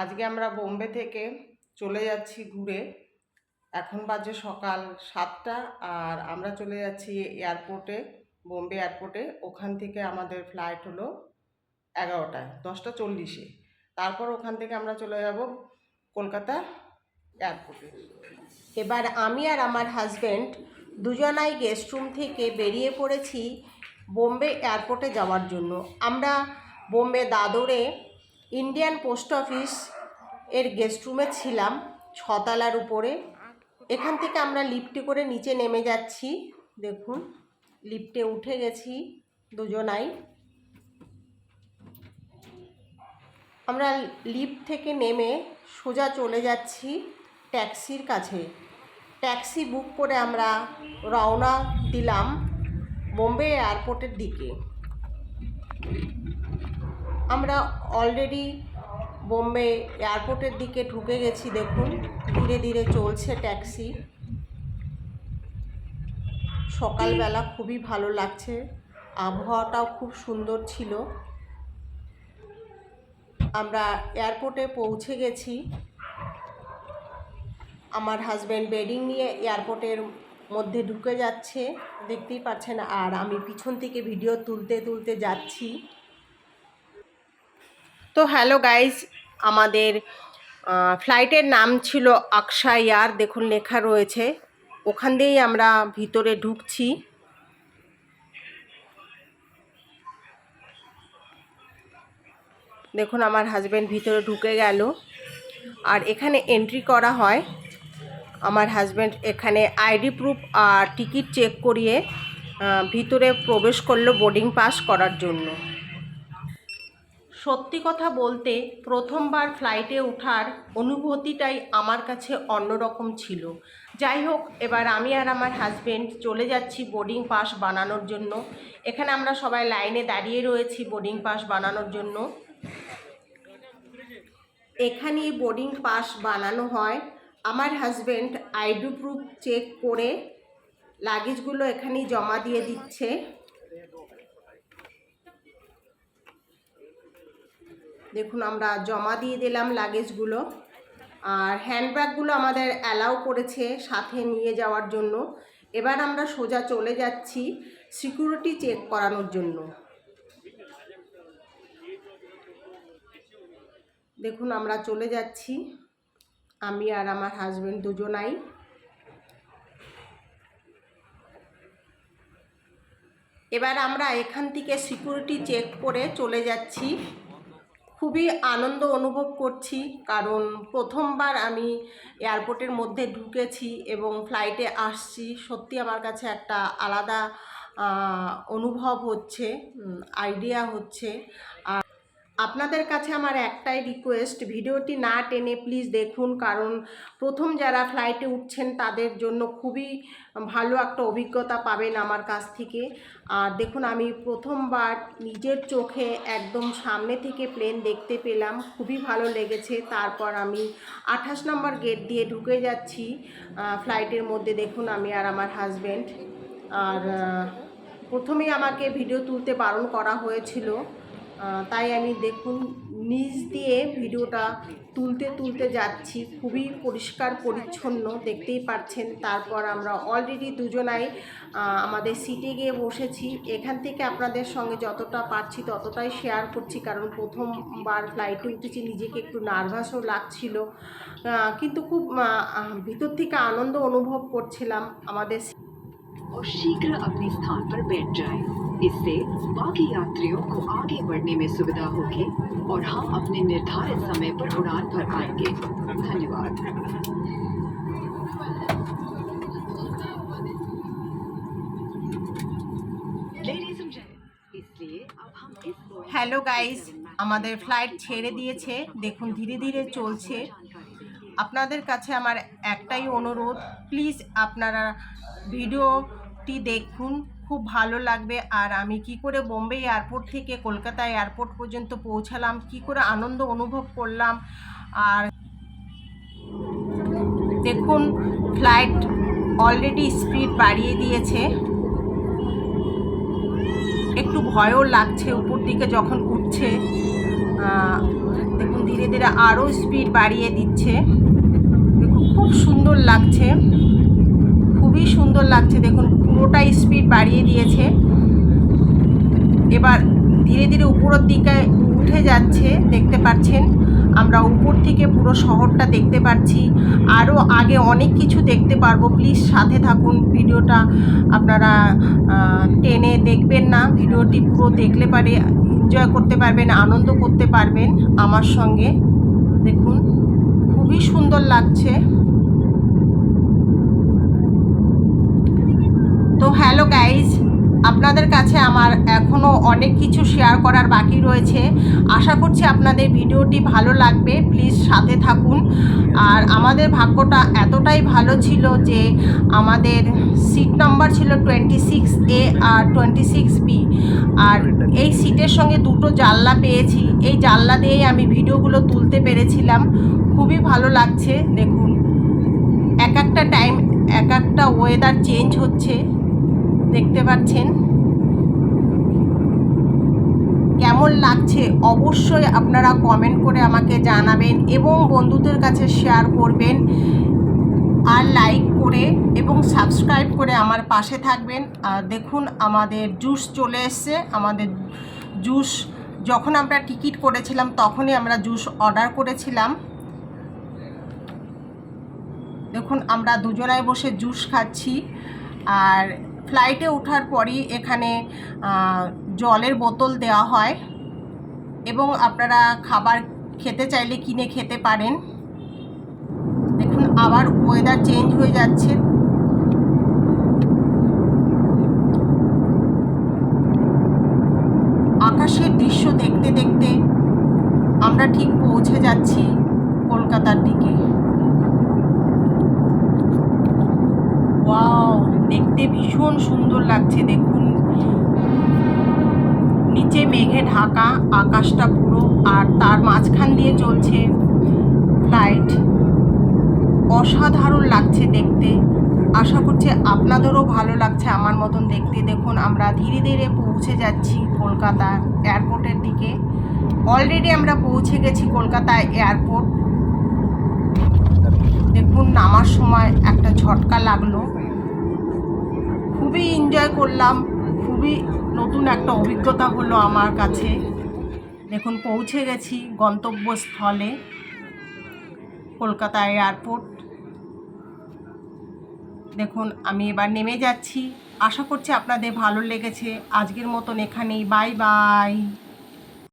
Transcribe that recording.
আজকে আমরা বোম্বে থেকে চলে যাচ্ছি ঘুরে। এখন বাজে সকাল সাতটা আর আমরা চলে যাচ্ছি এয়ারপোর্টে, বোম্বে এয়ারপোর্টে। ওখান থেকে আমাদের ফ্লাইট হলো এগারোটায়, দশটা চল্লিশে। তারপর ওখান থেকে আমরা চলে যাব কলকাতা এয়ারপোর্টে। এবার আমি আর আমার হাজব্যান্ড দুজনাই গেস্ট রুম থেকে বেরিয়ে পড়েছি বোম্বে এয়ারপোর্টে যাওয়ার জন্য। আমরা বোম্বে দাদরে ইন্ডিয়ান পোস্ট অফিস এর গেস্ট রুমে ছিলাম, ছতলার উপরে। এখান থেকে আমরা লিফটে করে নিচে নেমে যাচ্ছি। দেখুন লিফটে উঠে গেছি দুজনাই। আমরা লিফট থেকে নেমে সোজা চলে যাচ্ছি ট্যাক্সির কাছে। ট্যাক্সি বুক করে আমরা রওনা দিলাম বোম্বে এয়ারপোর্টের দিকে। আমরা অলরেডি বোম্বে এয়ারপোর্টের দিকে ঢুকে গেছি, দেখুন। ধীরে ধীরে চলছে ট্যাক্সি। সকালবেলা খুবই ভালো লাগছে। আবহাওয়াটাও খুব সুন্দর ছিল। আমরা এয়ারপোর্টে পৌঁছে গেছি। আমার হাজব্যান্ড বেডিং নিয়ে এয়ারপোর্টের মধ্যে ঢুকে যাচ্ছে, দেখতেই পাচ্ছেন। আর আমি পিছন থেকে ভিডিও তুলতে তুলতে যাচ্ছি। তো হ্যালো গাইজ আমাদের ফ্লাইটের নাম ছিল আকশা ইয়ার দেখুন লেখা রয়েছে। ওখান দিয়েই আমরা ভিতরে ঢুকছি। দেখুন আমার হাজব্যান্ড ভিতরে ঢুকে গেল। আর এখানে এন্ট্রি করা হয়। আমার হাজব্যান্ড এখানে আইডি প্রুফ আর টিকিট চেক করিয়ে ভিতরে প্রবেশ করল বোর্ডিং পাস করার জন্য। সত্যি কথা বলতে প্রথমবার ফ্লাইটে ওঠার অনুভূতিটাই আমার কাছে অন্যরকম ছিল। যাই হোক, এবার আমি আর আমার হাজব্যান্ড চলে যাচ্ছি বোর্ডিং পাস বানানোর জন্য। এখানে আমরা সবাই লাইনে দাঁড়িয়ে রয়েছি বোর্ডিং পাস বানানোর জন্য। এখানে বোর্ডিং পাস বানানো হয়। আমার হাজবেন্ড আইডি প্রুফ চেক করে লাগেজগুলো এখানেই জমা দিয়ে দিচ্ছে। দেখুন, আমরা জমা দিয়ে দিলাম লাগেজগুলো আর হ্যান্ডব্যাগগুলো আমাদের অ্যালাউ করেছে সাথে নিয়ে যাওয়ার জন্য। এবার আমরা সোজা চলে যাচ্ছি সিকিউরিটি চেক করানোর জন্য। দেখুন, আমরা চলে যাচ্ছি। আমি আর আমার হাজবেন্ড দুজনাই। এবার আমরা এখান থেকে সিকিউরিটি চেক করে চলে যাচ্ছি। খুবই আনন্দ অনুভব করছি, কারণ প্রথমবার আমি এয়ারপোর্টের মধ্যে ঢুকেছি এবং ফ্লাইটে আসছি। সত্যি আমার কাছে একটা আলাদা অনুভব হচ্ছে আইডিয়া হচ্ছে। আর আপনাদের কাছে আমার একটাই রিকোয়েস্ট ভিডিওটি না টেনে প্লিজ দেখুন, কারণ প্রথম যারা ফ্লাইটে উঠছেন, তাদের জন্য খুবই ভালো একটা অভিজ্ঞতা পাবেন আমার কাছ থেকে। আর দেখুন, আমি প্রথমবার নিজের চোখে একদম সামনে থেকে প্লেন দেখতে পেলাম, খুবই ভালো লেগেছে। তারপর আমি আঠাশ নম্বর গেট দিয়ে ঢুকে যাচ্ছি ফ্লাইটের মধ্যে দেখুন আমি আর আমার হাজব্যান্ড আর প্রথমেই আমাকে ভিডিও তুলতে বারণ করা হয়েছিল। তাই আমি দেখুন নিচ দিয়ে ভিডিওটা তুলতে তুলতে যাচ্ছি খুবই পরিষ্কার পরিচ্ছন্ন দেখতেই পাচ্ছেন তারপর আমরা অলরেডি দুজনাই আহ, আমাদের সিটে গিয়ে বসেছি এখান থেকে আপনাদের সঙ্গে যতটা পারছি ততটাই শেয়ার করছি কারণ প্রথমবার ফ্লাইটে উঠেছি নিজেকে একটু নার্ভাসও লাগছিল আহ, কিন্তু খুব আহ, আহ, ভিতর থেকে আনন্দ অনুভব করছিলাম আমাদের और शीघ्र अपने स्थान पर बैठ जाएं। इससे बाकी यात्रियों को आगे बढ़ने में सुविधा होगी और हम अपने निर्धारित समय पर उड़ान भर पाएंगे धन्यवाद Ladies and gentlemen, इसलिए अब हम इस boarding হ্যালো গাইস আমাদের ফ্লাইট ছেড়ে দিয়েছে দেখুন ধীরে ধীরে চলছে আপনাদের কাছে আমার একটাই অনুরোধ প্লিজ আপনারা ভিডিওটি দেখুন খুব ভালো লাগবে। আর আমি কি করে বোম্বে এয়ারপোর্ট থেকে কলকাতা এয়ারপোর্ট পর্যন্ত পৌঁছালাম? কি করে আনন্দ অনুভব করলাম? আর দেখুন ফ্লাইট অলরেডি স্পিড বাড়িয়ে দিয়েছে। একটু ভয়ও লাগছে উপর দিকে যখন উঠছে। দেখুন, ধীরে ধীরে আরও স্পিড বাড়িয়ে দিচ্ছে। দেখুন, খুব সুন্দর লাগছে। খুবই সুন্দর লাগছে, দেখুন পুরোটা স্পিড বাড়িয়ে দিয়েছে। এবার ধীরে ধীরে উপরের দিকে উঠে যাচ্ছে, দেখতে পাচ্ছেন, আমরা উপর থেকে পুরো শহরটা দেখতে পাচ্ছি। আরও আগে অনেক কিছু দেখতে পারব প্লিজ সাথে থাকুন, ভিডিওটা আপনারা টেনে দেখবেন না, ভিডিওটি পুরো দেখলে পারে এনজয় করতে পারবেন, আনন্দ করতে পারবেন আমার সঙ্গে। দেখুন, খুবই সুন্দর লাগছে তো হ্যালো গাইজ আপনাদের কাছে আমার এখনও অনেক কিছু শেয়ার করার বাকি রয়েছে। আশা করছি আপনাদের ভিডিওটি ভালো লাগবে। প্লিজ সাথে থাকুন। আর আমাদের ভাগ্যটা এতটাই ভালো ছিল যে আমাদের সিট নাম্বার ছিল টোয়েন্টি সিক্স এ আর টোয়েন্টি সিক্স বি আর এই সিটের সঙ্গে দুটো জানলা পেয়েছি। এই জানলা দিয়েই আমি ভিডিওগুলো তুলতে পেরেছিলাম। খুবই ভালো লাগছে। দেখুন, এক একটা টাইম এক একটা ওয়েদার চেঞ্জ হচ্ছে। দেখতে পাচ্ছেন? কেমন লাগছে? অবশ্যই আপনারা কমেন্ট করে আমাকে জানাবেন এবং বন্ধুদের কাছে শেয়ার করবেন আর লাইক করে এবং সাবস্ক্রাইব করে আমার পাশে থাকবেন। আর দেখুন, আমাদের জুস চলে এসছে। আমাদের জুস যখন আমরা টিকিট করেছিলাম, তখনই আমরা জুস অর্ডার করেছিলাম। দেখুন, আমরা দুজনায় বসে জুস খাচ্ছি। আর ফ্লাইটে ওঠার পরই এখানে জলের বোতল দেওয়া হয় এবং আপনারা খাবার খেতে চাইলে কিনে খেতে পারেন। দেখুন, আবার ওয়েদার চেঞ্জ হয়ে যাচ্ছে। আকাশের দৃশ্য দেখতে দেখতে আমরা ঠিক পৌঁছে যাচ্ছি কলকাতার দিকে। ওয়াও দেখতে ভীষণ সুন্দর লাগছে, দেখুন। নিচে মেঘে ঢাকা, আকাশটা পুরো, আর তার মাঝখান দিয়ে চলছে ফ্লাইট। অসাধারণ লাগছে দেখতে। আশা করছি আপনাদেরও ভালো লাগছে আমার মতন দেখতে। দেখুন, আমরা ধীরে ধীরে পৌঁছে যাচ্ছি কলকাতা এয়ারপোর্টের দিকে। অলরেডি আমরা পৌঁছে গেছি কলকাতা এয়ারপোর্ট। দেখুন, নামার সময় একটা ঝটকা লাগল। খুবই এনজয় করলাম। খুবই নতুন একটা অভিজ্ঞতা হলো আমার কাছে। দেখুন, পৌঁছে গেছি গন্তব্যস্থলে, কলকাতা এয়ারপোর্ট। দেখুন, আমি এবার নেমে যাচ্ছি। আশা করছি আপনাদের ভালো লেগেছে। আজকের মতন এখানেই। Bye bye.